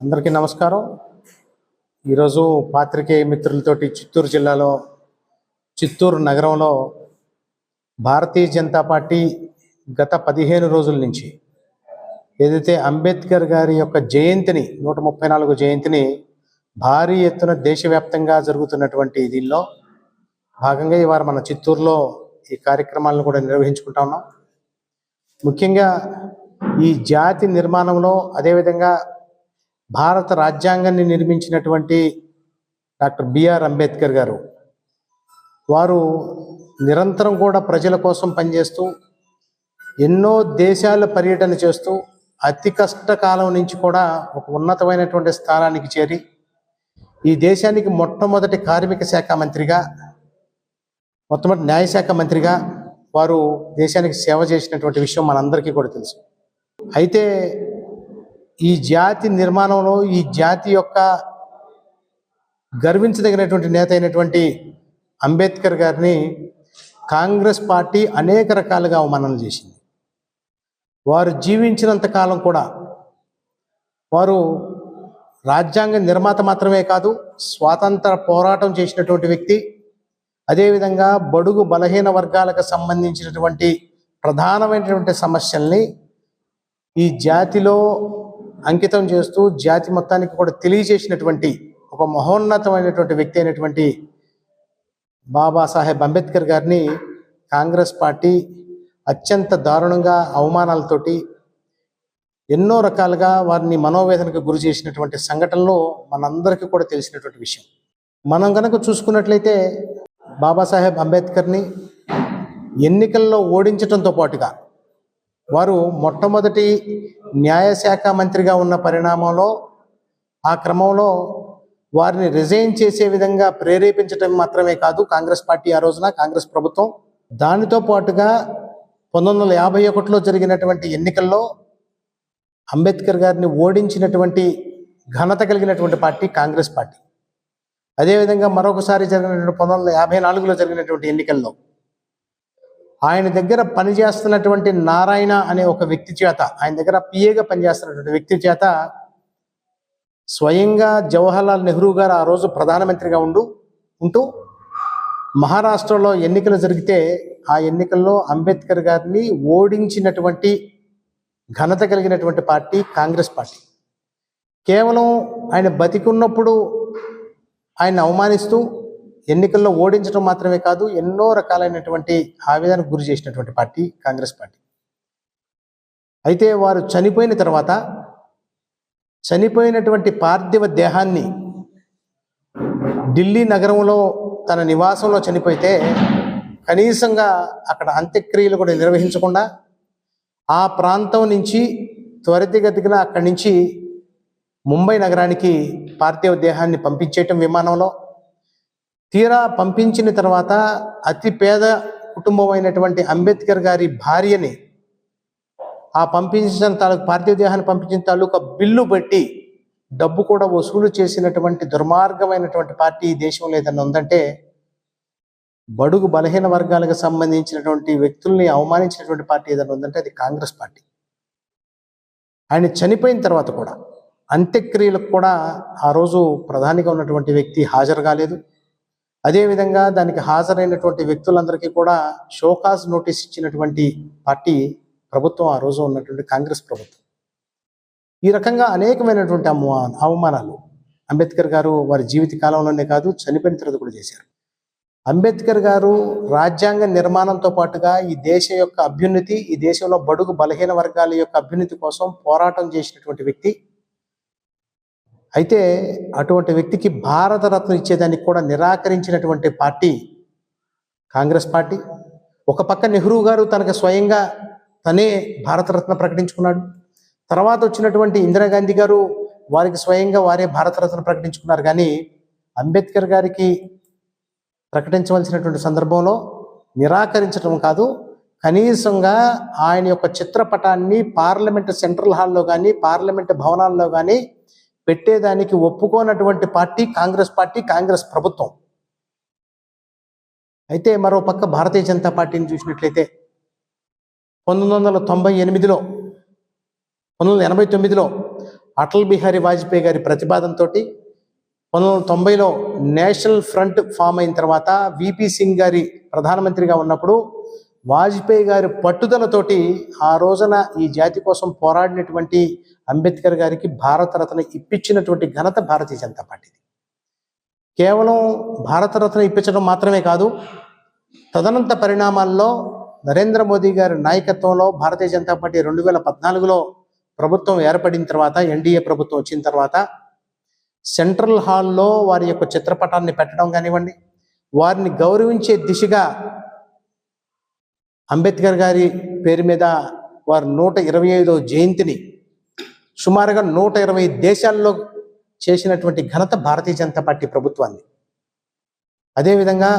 అందరికీ నమస్కారం. ఈరోజు పాత్రికేయ మిత్రులతోటి చిత్తూరు జిల్లాలో చిత్తూరు నగరంలో భారతీయ జనతా పార్టీ గత పదిహేను రోజుల నుంచి ఏదైతే అంబేద్కర్ గారి యొక్క జయంతిని నూట ముప్పై నాలుగు జయంతిని భారీ ఎత్తున దేశవ్యాప్తంగా జరుగుతున్నటువంటి దీనిలో భాగంగా ఇవాళ మన చిత్తూరులో ఈ కార్యక్రమాలను కూడా నిర్వహించుకుంటా ఉన్నాం. ముఖ్యంగా ఈ జాతి నిర్మాణంలో అదేవిధంగా భారత రాజ్యాంగాన్ని నిర్మించినటువంటి డాక్టర్ బిఆర్ అంబేద్కర్ గారు. వారు నిరంతరం కూడా ప్రజల కోసం పనిచేస్తూ ఎన్నో దేశాల పర్యటన చేస్తూ అతి కష్టకాలం నుంచి కూడా ఒక ఉన్నతమైనటువంటి స్థానానికి చేరి ఈ దేశానికి మొట్టమొదటి కార్మిక శాఖ మంత్రిగా మొట్టమొదటి న్యాయశాఖ మంత్రిగా వారు దేశానికి సేవ చేసినటువంటి విషయం మనందరికీ కూడా తెలుసు. అయితే ఈ జాతి నిర్మాణంలో ఈ జాతి యొక్క గర్వించదగినటువంటి నేత అయినటువంటి అంబేద్కర్ గారిని కాంగ్రెస్ పార్టీ అనేక రకాలుగా అవమానాలు చేసింది. వారు జీవించినంత కాలం కూడా వారు రాజ్యాంగ నిర్మాత మాత్రమే కాదు స్వాతంత్ర పోరాటం చేసినటువంటి వ్యక్తి అదేవిధంగా బడుగు బలహీన వర్గాలకు సంబంధించినటువంటి ప్రధానమైనటువంటి సమస్యల్ని ఈ జాతిలో అంకితం చేస్తూ జాతి మొత్తానికి కూడా తెలియజేసినటువంటి ఒక మహోన్నతమైనటువంటి వ్యక్తి అయినటువంటి బాబాసాహెబ్ అంబేద్కర్ గారిని కాంగ్రెస్ పార్టీ అత్యంత దారుణంగా అవమానాలతోటి ఎన్నో రకాలుగా వారిని మనోవేదనకు గురి చేసినటువంటి సంఘటనలు మనందరికీ కూడా తెలిసినటువంటి విషయం. మనం కనుక చూసుకున్నట్లయితే బాబాసాహెబ్ అంబేద్కర్ని ఎన్నికల్లో ఓడించడంతో పాటుగా వారు మొట్టమొదటి న్యాయశాఖ మంత్రిగా ఉన్న పరిణామంలో ఆ క్రమంలో వారిని రిజైన్ చేసే విధంగా ప్రేరేపించటం మాత్రమే కాదు కాంగ్రెస్ పార్టీ ఆ రోజున కాంగ్రెస్ ప్రభుత్వం. దానితో పాటుగా పంతొమ్మిది వందల యాభై ఒకటిలో జరిగినటువంటి ఎన్నికల్లో అంబేద్కర్ గారిని ఓడించినటువంటి ఘనత కలిగినటువంటి పార్టీ కాంగ్రెస్ పార్టీ. అదేవిధంగా మరొకసారి జరిగినటువంటి పంతొమ్మిది వందల యాభై నాలుగులో జరిగినటువంటి ఎన్నికల్లో ఆయన దగ్గర పనిచేస్తున్నటువంటి నారాయణ అనే ఒక వ్యక్తి చేత ఆయన దగ్గర పిఏగా పనిచేస్తున్నటువంటి వ్యక్తి చేత స్వయంగా జవహర్లాల్ నెహ్రూ గారు ఆ రోజు ప్రధానమంత్రిగా ఉండు ఉంటూ మహారాష్ట్రలో ఎన్నికలు జరిగితే ఆ ఎన్నికల్లో అంబేద్కర్ గారిని ఓడించినటువంటి ఘనత కలిగినటువంటి పార్టీ కాంగ్రెస్ పార్టీ. కేవలం ఆయన బతికున్నప్పుడు ఆయన అవమానిస్తూ ఎన్నికల్లో ఓడించడం మాత్రమే కాదు ఎన్నో రకాలైనటువంటి ఆవేదనకు గురి చేసినటువంటి పార్టీ కాంగ్రెస్ పార్టీ. అయితే వారు చనిపోయిన తర్వాత చనిపోయినటువంటి పార్థివ దేహాన్ని ఢిల్లీ నగరంలో తన నివాసంలో చనిపోతే కనీసంగా అక్కడ అంత్యక్రియలు కూడా నిర్వహించకుండా ఆ ప్రాంతం నుంచి త్వరితగతిన అక్కడి నుంచి ముంబై నగరానికి పార్థివ దేహాన్ని పంపించేయటం విమానంలో తీరా పంపించిన తర్వాత అతి పేద కుటుంబం అయినటువంటి అంబేద్కర్ గారి భార్యని ఆ పంపించిన తాలూకు పార్థివ దేహాన్ని పంపించిన తాలూకా బిల్లు బట్టి డబ్బు కూడా వసూలు చేసినటువంటి దుర్మార్గమైనటువంటి పార్టీ ఈ దేశంలో ఏదైనా ఉందంటే బడుగు బలహీన వర్గాలకు సంబంధించినటువంటి వ్యక్తుల్ని అవమానించినటువంటి పార్టీ ఏదైనా ఉందంటే అది కాంగ్రెస్ పార్టీ. ఆయన చనిపోయిన తర్వాత కూడా అంత్యక్రియలకు కూడా ఆ రోజు ప్రధానిగా ఉన్నటువంటి వ్యక్తి హాజరు కాలేదు. అదేవిధంగా దానికి హాజరైనటువంటి వ్యక్తులందరికీ కూడా షోకాజ్ నోటీస్ ఇచ్చినటువంటి పార్టీ ప్రభుత్వం ఆ రోజు ఉన్నటువంటి కాంగ్రెస్ ప్రభుత్వం. ఈ రకంగా అనేకమైనటువంటి అవమానాలు అంబేద్కర్ గారు వారి జీవిత కాలంలోనే కాదు చనిపోయిన తర్వాత కూడా చేశారు. అంబేద్కర్ గారు రాజ్యాంగ నిర్మాణంతో పాటుగా ఈ దేశ యొక్క అభ్యున్నతి ఈ దేశంలో బడుగు బలహీన వర్గాల యొక్క అభ్యున్నతి కోసం పోరాటం చేసినటువంటి వ్యక్తి. అయితే అటువంటి వ్యక్తికి భారతరత్న ఇచ్చేదానికి కూడా నిరాకరించినటువంటి పార్టీ కాంగ్రెస్ పార్టీ. ఒక పక్క నెహ్రూ గారు తనకు స్వయంగా తనే భారతరత్న ప్రకటించుకున్నాడు. తర్వాత వచ్చినటువంటి ఇందిరాగాంధీ గారు వారికి స్వయంగా వారే భారతరత్న ప్రకటించుకున్నారు. కానీ అంబేద్కర్ గారికి ప్రకటించవలసినటువంటి సందర్భంలో నిరాకరించడం కాదు. కనీసంగా ఆయన యొక్క చిత్రపటాన్ని పార్లమెంట్ సెంట్రల్ హాల్లో కానీ పార్లమెంట్ భవనాల్లో కానీ పెట్టేదానికి ఒప్పుకోనటువంటి పార్టీ కాంగ్రెస్ పార్టీ కాంగ్రెస్ ప్రభుత్వం. అయితే మరో పక్క భారతీయ జనతా పార్టీని చూసినట్లయితే పంతొమ్మిది వందల తొంభై ఎనిమిదిలో పంతొమ్మిది వందల ఎనభై తొమ్మిదిలో అటల్ బిహారీ వాజ్పేయి గారి ప్రతిపాదనతో పంతొమ్మిది వందల తొంభైలో నేషనల్ ఫ్రంట్ ఫామ్ అయిన తర్వాత విపి సింగ్ గారి ప్రధానమంత్రిగా ఉన్నప్పుడు వాజ్పేయి గారి పట్టుదలతోటి ఆ రోజున ఈ జాతి కోసం పోరాడినటువంటి అంబేద్కర్ గారికి భారతరత్న ఇప్పించినటువంటి ఘనత భారతీయ జనతా పార్టీది. కేవలం భారతరత్న ఇప్పించడం మాత్రమే కాదు తదనంత పరిణామాల్లో నరేంద్ర మోదీ గారి నాయకత్వంలో భారతీయ జనతా పార్టీ రెండు వేల పద్నాలుగులో ప్రభుత్వం ఏర్పడిన తర్వాత ఎన్డీఏ ప్రభుత్వం వచ్చిన తర్వాత సెంట్రల్ హాల్లో వారి యొక్క చిత్రపటాన్ని పెట్టడం కానివ్వండి వారిని గౌరవించే దిశగా అంబేద్కర్ గారి పేరు మీద వారు నూట ఇరవై ఐదో జయంతిని సుమారుగా నూట ఇరవై దేశాల్లో చేసినటువంటి ఘనత భారతీయ జనతా పార్టీ ప్రభుత్వాన్ని. అదేవిధంగా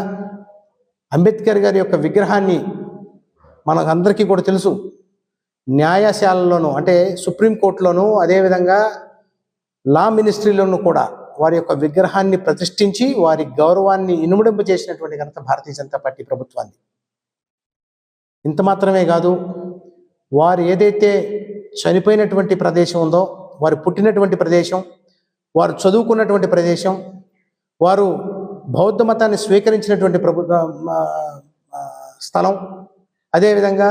అంబేద్కర్ గారి యొక్క విగ్రహాన్ని మనకందరికీ కూడా తెలుసు. న్యాయశాలలోనూ అంటే సుప్రీంకోర్టులోనూ అదేవిధంగా లా మినిస్ట్రీలోనూ కూడా వారి యొక్క విగ్రహాన్ని ప్రతిష్ఠించి వారి గౌరవాన్ని ఇనుమడింపు చేసినటువంటి ఘనత భారతీయ జనతా పార్టీ ప్రభుత్వాన్ని. ఇంత మాత్రమే కాదు వారు ఏదైతే చనిపోయినటువంటి ప్రదేశం ఉందో వారు పుట్టినటువంటి ప్రదేశం వారు చదువుకున్నటువంటి ప్రదేశం వారు బౌద్ధ మతాన్ని స్వీకరించినటువంటి ప్రభు స్థలం అదేవిధంగా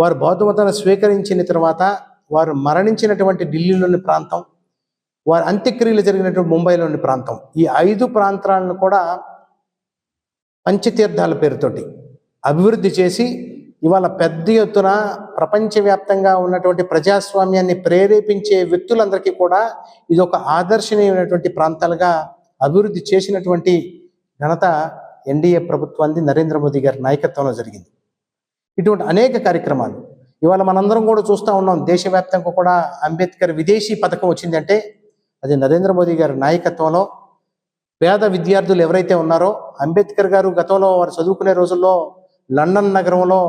వారు బౌద్ధ మతాన్ని స్వీకరించిన తర్వాత వారు మరణించినటువంటి ఢిల్లీలోని ప్రాంతం వారి అంత్యక్రియలు జరిగినటువంటి ముంబైలోని ప్రాంతం ఈ ఐదు ప్రాంతాలను కూడా పంచతీర్థాల పేరుతోటి అభివృద్ధి చేసి ఇవాళ పెద్ద ఎత్తున ప్రపంచవ్యాప్తంగా ఉన్నటువంటి ప్రజాస్వామ్యాన్ని ప్రేరేపించే వ్యక్తులందరికీ కూడా ఇది ఒక ఆదర్శనీయమైనటువంటి ప్రాంతాలుగా అభివృద్ధి చేసినటువంటి ఘనత ఎన్డీఏ ప్రభుత్వాన్ని నరేంద్ర మోదీ గారి నాయకత్వంలో జరిగింది. ఇటువంటి అనేక కార్యక్రమాలు. ఇవాళ మనందరం కూడా చూస్తూ ఉన్నాం దేశవ్యాప్తంగా కూడా అంబేద్కర్ విదేశీ పథకం వచ్చిందంటే అది నరేంద్ర మోదీ గారి నాయకత్వంలో పేద విద్యార్థులు ఎవరైతే ఉన్నారో అంబేద్కర్ గారు గతంలో వారు చదువుకునే రోజుల్లో లండన్ నగరంలో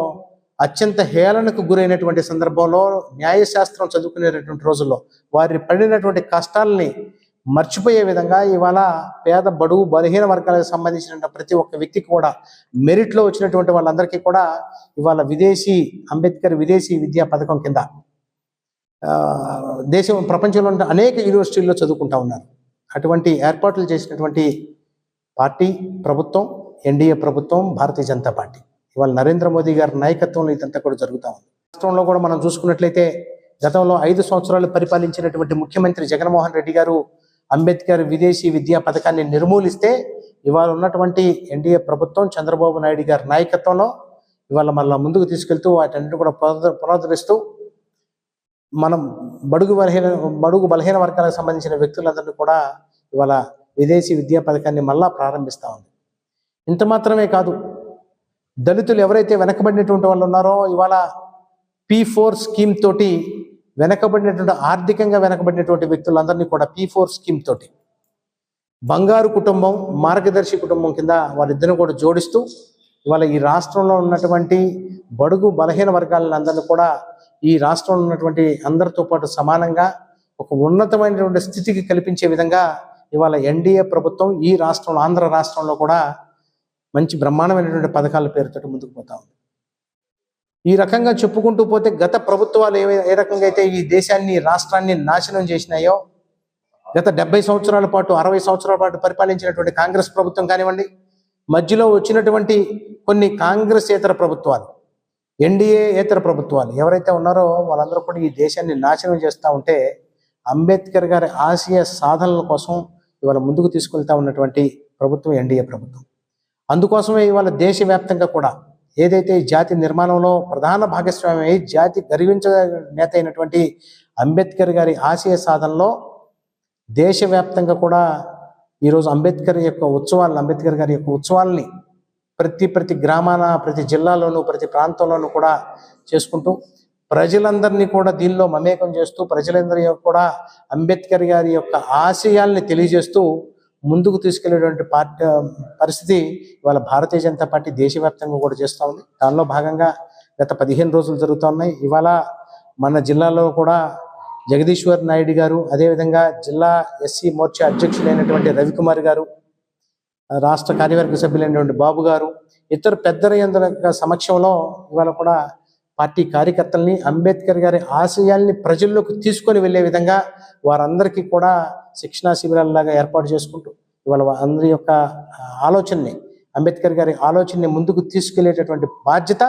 అత్యంత హేళనకు గురైనటువంటి సందర్భంలో న్యాయశాస్త్రం చదువుకునేటటువంటి రోజుల్లో వారి పడినటువంటి కష్టాలని మర్చిపోయే విధంగా ఇవాళ పేద బడుగు బలహీన వర్గాలకు సంబంధించిన ప్రతి ఒక్క వ్యక్తికి కూడా మెరిట్లో వచ్చినటువంటి వాళ్ళందరికీ కూడా ఇవాళ విదేశీ అంబేద్కర్ విదేశీ విద్యా పథకం కింద దేశం ప్రపంచంలో అనేక యూనివర్సిటీల్లో చదువుకుంటా ఉన్నారు. అటువంటి ఏర్పాట్లు చేసినటువంటి పార్టీ ప్రభుత్వం ఎన్డీఏ ప్రభుత్వం భారతీయ జనతా పార్టీ. ఇవాళ నరేంద్ర మోదీ గారి నాయకత్వంలో ఇదంతా కూడా జరుగుతూ ఉంది. రాష్ట్రంలో కూడా మనం చూసుకున్నట్లయితే గతంలో ఐదు సంవత్సరాలు పరిపాలించినటువంటి ముఖ్యమంత్రి జగన్మోహన్ రెడ్డి గారు అంబేద్కర్ విదేశీ విద్యా పథకాన్ని నిర్మూలిస్తే ఇవాళ ఉన్నటువంటి ఎన్డీఏ ప్రభుత్వం చంద్రబాబు నాయుడు గారి నాయకత్వంలో ఇవాళ మళ్ళీ ముందుకు తీసుకెళ్తూ వాటన్నిటి కూడా పునరుద్ధరిస్తూ మనం బడుగు బలహీన బడుగు బలహీన వర్గాలకు సంబంధించిన వ్యక్తులందరినీ కూడా ఇవాళ విదేశీ విద్యా పథకాన్ని మళ్ళా ప్రారంభిస్తూ ఉంది. ఇంత మాత్రమే కాదు దళితులు ఎవరైతే వెనకబడినటువంటి వాళ్ళు ఉన్నారో ఇవాళ పీ ఫోర్ స్కీమ్ తోటి వెనకబడినటువంటి ఆర్థికంగా వెనకబడినటువంటి వ్యక్తులందరినీ కూడా పీ ఫోర్ స్కీమ్ తోటి బంగారు కుటుంబం మార్గదర్శి కుటుంబం కింద వాళ్ళిద్దరిని కూడా జోడిస్తూ ఇవాళ ఈ రాష్ట్రంలో ఉన్నటువంటి బడుగు బలహీన వర్గాలందరినీ కూడా ఈ రాష్ట్రంలో ఉన్నటువంటి అందరితో పాటు సమానంగా ఒక ఉన్నతమైనటువంటి స్థితికి కల్పించే విధంగా ఇవాళ ఎన్డీఏ ప్రభుత్వం ఈ రాష్ట్రంలో ఆంధ్ర రాష్ట్రంలో కూడా మంచి బ్రహ్మాండమైనటువంటి పథకాల పేరుతో ముందుకు పోతా ఉంది. ఈ రకంగా చెప్పుకుంటూ పోతే గత ప్రభుత్వాలు ఏ ఏ రకంగా అయితే ఈ దేశాన్ని రాష్ట్రాన్ని నాశనం చేసినాయో గత డెబ్బై సంవత్సరాల పాటు అరవై సంవత్సరాల పాటు పరిపాలించినటువంటి కాంగ్రెస్ ప్రభుత్వం కానివ్వండి మధ్యలో వచ్చినటువంటి కొన్ని కాంగ్రెస్ ఏతర ప్రభుత్వాలు ఎన్డీఏ ఏతర ప్రభుత్వాలు ఎవరైతే ఉన్నారో వాళ్ళందరూ కూడా ఈ దేశాన్ని నాశనం చేస్తూ ఉంటే అంబేద్కర్ గారి ఆశయ సాధనల కోసం ఇవాళ ముందుకు తీసుకెళ్తా ఉన్నటువంటి ప్రభుత్వం ఎన్డీఏ ప్రభుత్వం. అందుకోసమే ఇవాళ దేశవ్యాప్తంగా కూడా ఏదైతే ఈ జాతి నిర్మాణంలో ప్రధాన భాగస్వామి అయి జాతి గర్వించ నేత అయినటువంటి అంబేద్కర్ గారి ఆశయ సాధనలో దేశవ్యాప్తంగా కూడా ఈరోజు అంబేద్కర్ యొక్క ఉత్సవాలను అంబేద్కర్ గారి యొక్క ఉత్సవాల్ని ప్రతి ప్రతి గ్రామాన ప్రతి జిల్లాలోనూ ప్రతి ప్రాంతంలోనూ కూడా చేసుకుంటూ ప్రజలందరినీ కూడా దీనిలో మమేకం చేస్తూ ప్రజలందరి యొక్క కూడా అంబేద్కర్ గారి యొక్క ఆశయాల్ని తెలియజేస్తూ ముందుకు తీసుకెళ్ళేటువంటి పార్టీ పరిస్థితి ఇవాళ భారతీయ జనతా పార్టీ దేశవ్యాప్తంగా కూడా చేస్తూ ఉంది. దానిలో భాగంగా గత పదిహేను రోజులు జరుగుతూ ఉన్నాయి. ఇవాళ మన జిల్లాలో కూడా జగదీశ్వర్ నాయుడు గారు అదేవిధంగా జిల్లా ఎస్సీ మోర్చా అధ్యక్షుడైనటువంటి రవికుమార్ గారు రాష్ట్ర కార్యవర్గ సభ్యులైనటువంటి బాబు గారు ఇతర పెద్దల సమక్షంలో ఇవాళ కూడా పార్టీ కార్యకర్తల్ని అంబేద్కర్ గారి ఆశయాల్ని ప్రజల్లోకి తీసుకొని వెళ్ళే విధంగా వారందరికీ కూడా శిక్షణా శిబిరాలలాగా ఏర్పాటు చేసుకుంటూ ఇవాళ అందరి యొక్క ఆలోచనని అంబేద్కర్ గారి ఆలోచనని ముందుకు తీసుకెళ్ళేటటువంటి బాధ్యత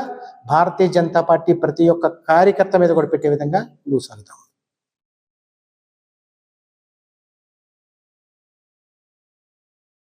భారతీయ జనతా పార్టీ ప్రతి ఒక్క కార్యకర్త మీద కూడా పెట్టే విధంగా ముందుకు సాగుతాం.